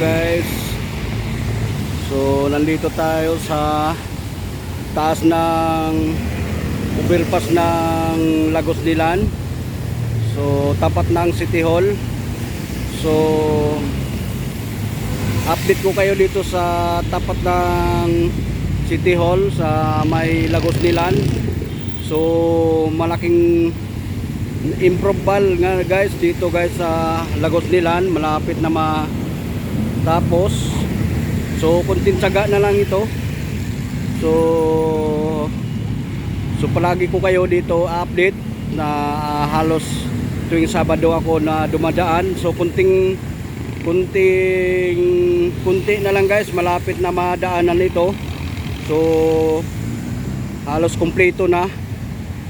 guys. So nandito tayo sa taas ng overpass ng Lagos Dilan. So tapat ng City Hall. So update ko kayo dito sa tapat ng City Hall sa may Lagos Dilan. So malaking improbal nga guys dito guys sa Lagos Dilan. Malapit na matapos so kunting tsaga na lang ito. So so palagi ko kayo dito update na ah, halos tuwing Sabado ako na dumadaan. So kunting kunting kunti na lang guys malapit na madaanan ito. So halos kumpleto na.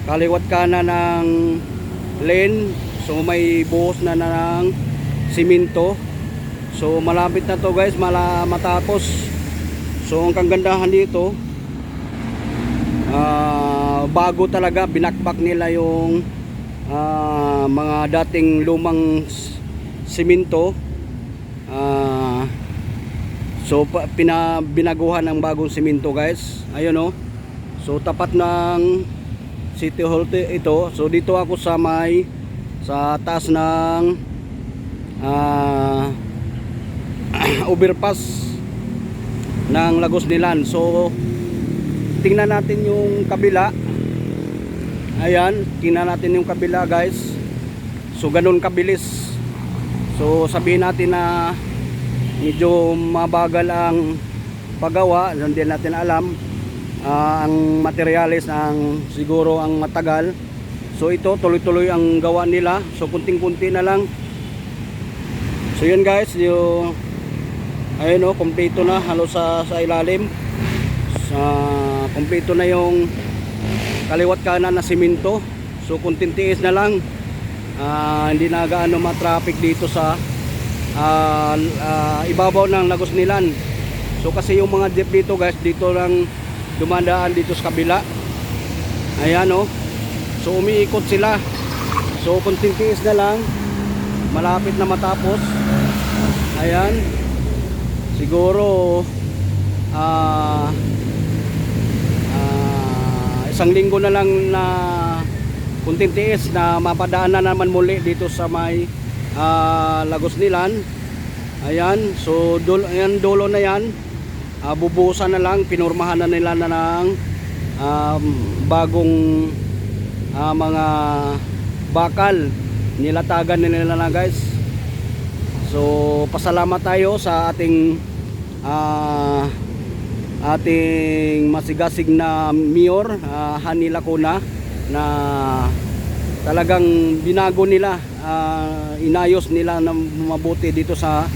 Kaliwat kanan ng lane. So may buhos na na ng simento so malapit na to guys. Mala matapos. So ang kagandahan dito ah, bago talaga binakbak nila yung ah, mga dating lumang simento. Ah, so pa, pina, binaguhan ng bagong simento guys. Ayun oh. So tapat ng City Hall ito. So dito ako sa may sa taas ng ah, overpass ng Lagos Nilan. So tingnan natin yung kabila. Ayan, tingnan natin yung kabila guys. So ganun kabilis. So sabihin natin na medyo mabagal ang paggawa, hindi natin alam Ah, ang materialis ang siguro ang matagal so ito tuloy-tuloy ang gawa nila so kunting-kunti na lang so yun guys yung ayun oh kompleto na halos sa, sa ilalim. Sa kompleto na yung kaliwat kanan na simento. So kunting tiis na lang Ah, hindi na gaano ma-traffic dito sa ah, ah, ibabaw ng Lagos Nilan. So kasi yung mga jeep dito guys dito lang dumadaan dito sa kabila. Ayan oh. So umiikot sila. So kunting tiis na lang malapit na matapos. Ayan siguro ah ah, isang linggo na lang na kunting tiis na mapadaan na naman muli dito sa may ah, Lagos Nilan. Ayan so dulo, ayan, dulo na yan. Uh, bubuhusan na lang pinurmahan na nila na ng um, bagong ah, mga bakal. Nilatagan na nila na guys. So pasalamat tayo sa ating ah, ating masigasig na mayor uh, Hani Lacuna na talagang binago nila ah, inayos nila na mabuti dito sa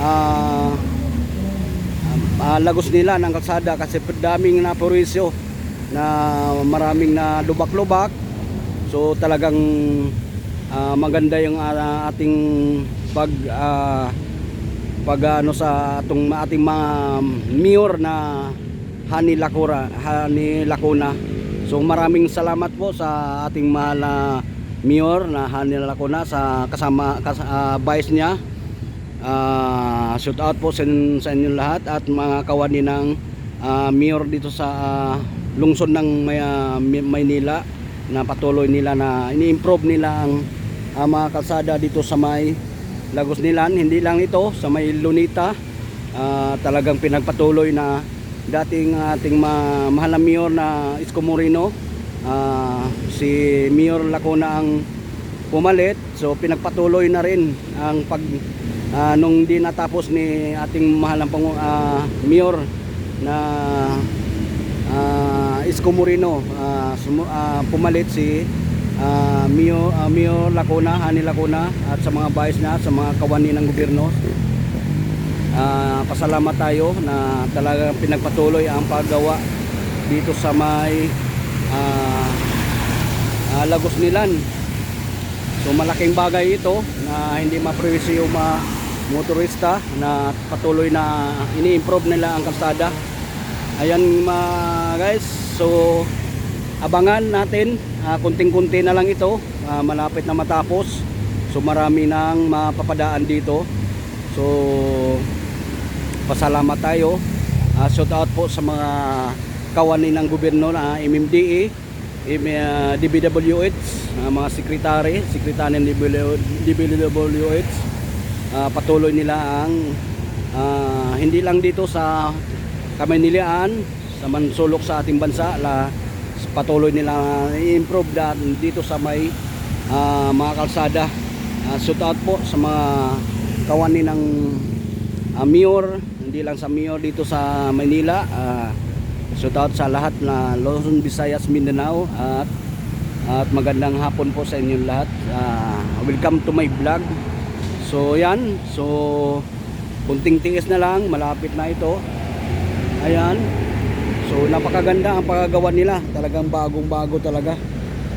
ah, ah, lagos nila ng kalsada kasi daming na purisyo na maraming na lubak-lubak. So talagang ah, maganda yung ah, ating pag ah, pag ano sa atong ating mga mayor na Hani Lacura Hani Lacuna so maraming salamat po sa ating mahal na mayor na Hani Lacuna sa kasama kas, ah, vice niya. Ah, shout out po sa, sa inyo lahat at mga kawani ng ah, mayor dito sa ah, lungsod ng May, May- Maynila na patuloy nila na ini-improve nila ang ah, mga kalsada dito sa may Lagos Nilan hindi lang ito sa may Lunita ah, talagang pinagpatuloy na dating ating ma- mahal na mayor na Isko Moreno. Ah, si Mayor Lacuna ang pumalit so pinagpatuloy na rin ang pag ah, nung di natapos ni ating mahal na ah, mayor na ah, Isko Moreno. Sumu- ah, pumalit si ah, Mio ah, Mio Lacuna, Hani Lacuna at sa mga vice na sa mga kawani ng gobyerno. Ah, pasalamat tayo na talagang pinagpatuloy ang paggawa dito sa may ah, ah, Lagos Nilan. So malaking bagay ito na hindi maprewisyo yung mga motorista na patuloy na ini-improve nila ang kalsada. Ayan mga guys, so abangan natin, ah, kunting-kunti na lang ito, ah, malapit na matapos. So marami nang mapapadaan dito. So magpasalamat tayo. Uh, shout out po sa mga kawani ng gobyerno na MMDA, im- ah, DBWH, ah, mga sekretary, sekretary ng DBWH. Ah, patuloy nila ang ah, hindi lang dito sa Kamaynilaan, sa mansulok sa ating bansa, la, patuloy nila i-improve na dito sa may ah, mga kalsada. Uh, shout out po sa mga kawani ng ah, mayor, hindi lang sa mayor dito sa Manila. Uh, shout out sa lahat na Luzon, Visayas, Mindanao at at magandang hapon po sa inyong lahat. Ah, welcome to my vlog. So yan, so kunting tiis na lang, malapit na ito. Ayan. Napakaganda ang paggawa nila. Talagang bagong-bago talaga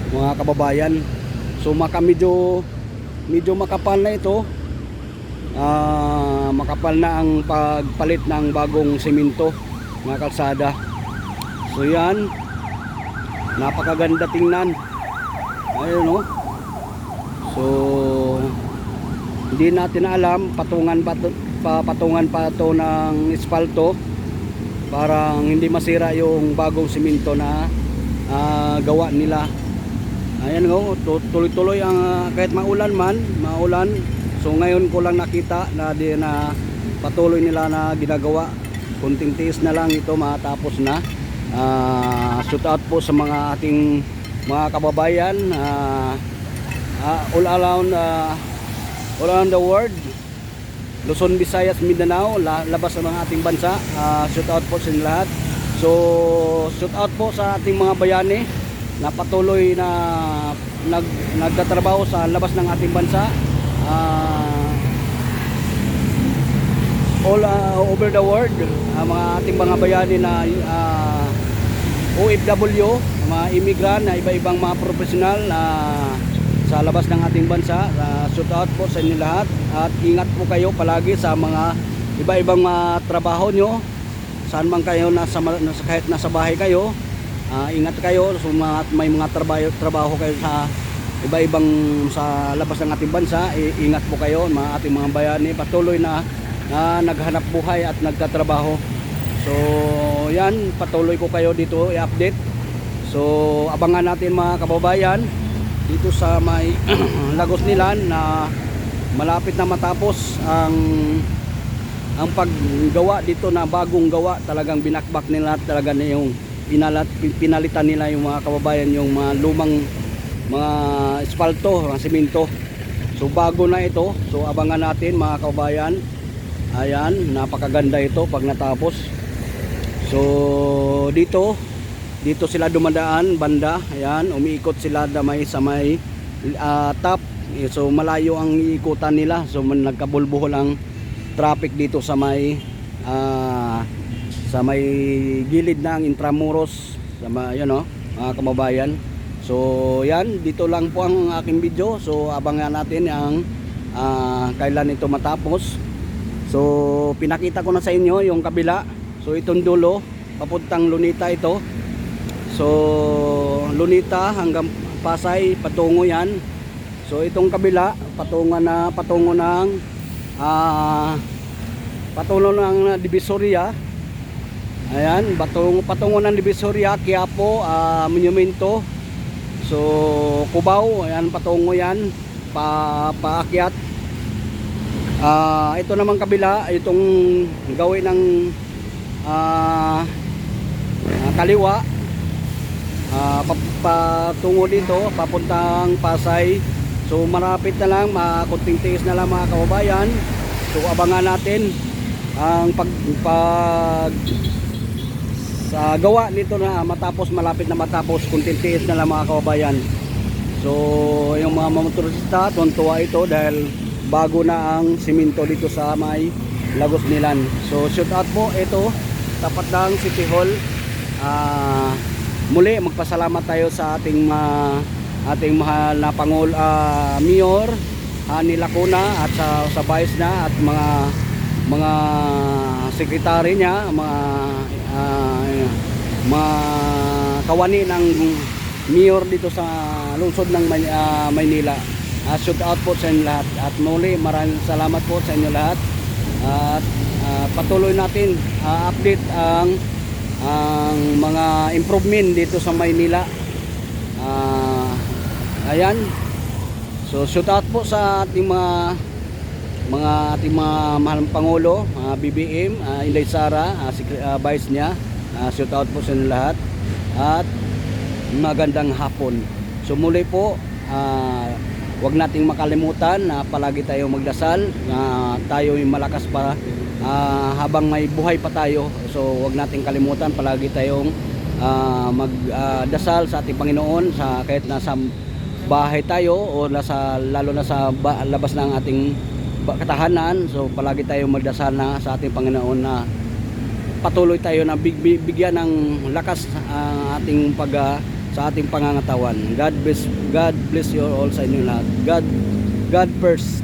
mga kababayan. So maka medyo medyo makapal na ito. Ah, makapal na ang pagpalit ng bagong simento mga kalsada. So yan. Napakaganda tingnan. Ayun no. So hindi natin alam patungan pa pa patungan pa to ng espalto para hindi masira yung bagong simento na ah, gawa nila. Ayan go, tu- tuloy-tuloy ang ah, kahit maulan man, maulan. So ngayon ko lang nakita na di na patuloy nila na ginagawa. Kunting tiis na lang ito matapos na. Ah, shout out po sa mga ating mga kababayan ah, ah, all around ah, all around the world. Luzon, Visayas, Mindanao, la- labas ng ating bansa. Ah, shout out po sa inyo lahat. So, shout out po sa ating mga bayani na patuloy na nag, nagtatrabaho sa labas ng ating bansa. Ah, all ah, over the world, ang mga ating mga bayani na ah, OFW, mga immigrant na iba-ibang mga profesional na sa labas ng ating bansa. Uh, shout out po sa inyo lahat at ingat po kayo palagi sa mga iba-ibang mga trabaho nyo. Saan man kayo nasa, nasa kahit nasa bahay kayo, ah, ingat kayo so mga, may mga trabaho trabaho kayo sa iba-ibang sa labas ng ating bansa, i- ingat po kayo mga ating mga bayani patuloy na na naghanap buhay at nagtatrabaho. So, yan, patuloy ko kayo dito i-update. So, abangan natin mga kababayan dito sa may Lagos Nilan na malapit na matapos ang ang paggawa dito na bagong gawa talagang binakbak nila talaga na yung pinalat, pinalitan nila yung mga kababayan yung mga lumang mga espalto, mga simento. So bago na ito. So abangan natin mga kababayan. Ayan, napakaganda ito pag natapos. So dito dito sila dumadaan banda. Ayan, umiikot sila damay sa may ah, top. Eh, So malayo ang iikutan nila. So man- nagkabulbuhol ang traffic dito sa may ah, sa may gilid ng Intramuros sa may, yun, no, mga kababayan. So yan, dito lang po ang aking video. So abangan natin ang ah, kailan ito matapos. So pinakita ko na sa inyo yung kabila. So itong dulo, papuntang Lunita ito. So Lunita hanggang Pasay patungo yan. So itong kabila patungo na patungo ng ah patungo ng Divisoria. Ayan, patungo patungo ng Divisoria, Quiapo, ah, Monumento. So Cubao, ayan patungo yan pa paakyat. Ah, ito naman kabila, itong gawin ng ah, kaliwa pa- patungo dito papuntang Pasay. So marapit na lang kunting tiis na lang mga kababayan. So abangan natin ang pag, pag sa gawa nito na matapos malapit na matapos kunting tiis na lang mga kababayan. So yung mga motorista tuntua ito dahil bago na ang simento dito sa may Lagos Nilan so shout out po ito tapat ng City Hall. Ah muli magpasalamat tayo sa ating ma, ating mahal na pangul ah, mayor Hani Lacuna at sa sa vice na at mga mga sekretary niya mga ah, mga kawani ng mayor dito sa lungsod ng ah, Maynila. Uh, shout out po sa inyo lahat at muli maraming salamat po sa inyo lahat at ah, patuloy natin ah, update ang ang mga improvement dito sa Maynila. Ah, ayan. So shout out po sa ating mga mga ating mga mahalang pangulo, mga BBM, ah, Inday Sara, ah, si ah, vice niya. Ah, shout out po sa lahat. At magandang hapon. So muli po, ah, wag nating makalimutan na palagi tayong magdasal na tayo ay malakas pa ah, habang may buhay pa tayo. So wag nating kalimutan palagi tayong ah, magdasal sa ating Panginoon sa kahit nasa bahay tayo o nasa lalo na sa ba- labas ng ating katahanan. So palagi tayong magdasal na sa ating Panginoon na patuloy tayo na big, big- bigyan ng lakas ang ating pag ah, sa ating pangangatawan. God bless God bless you all sa inyo lahat. God God first.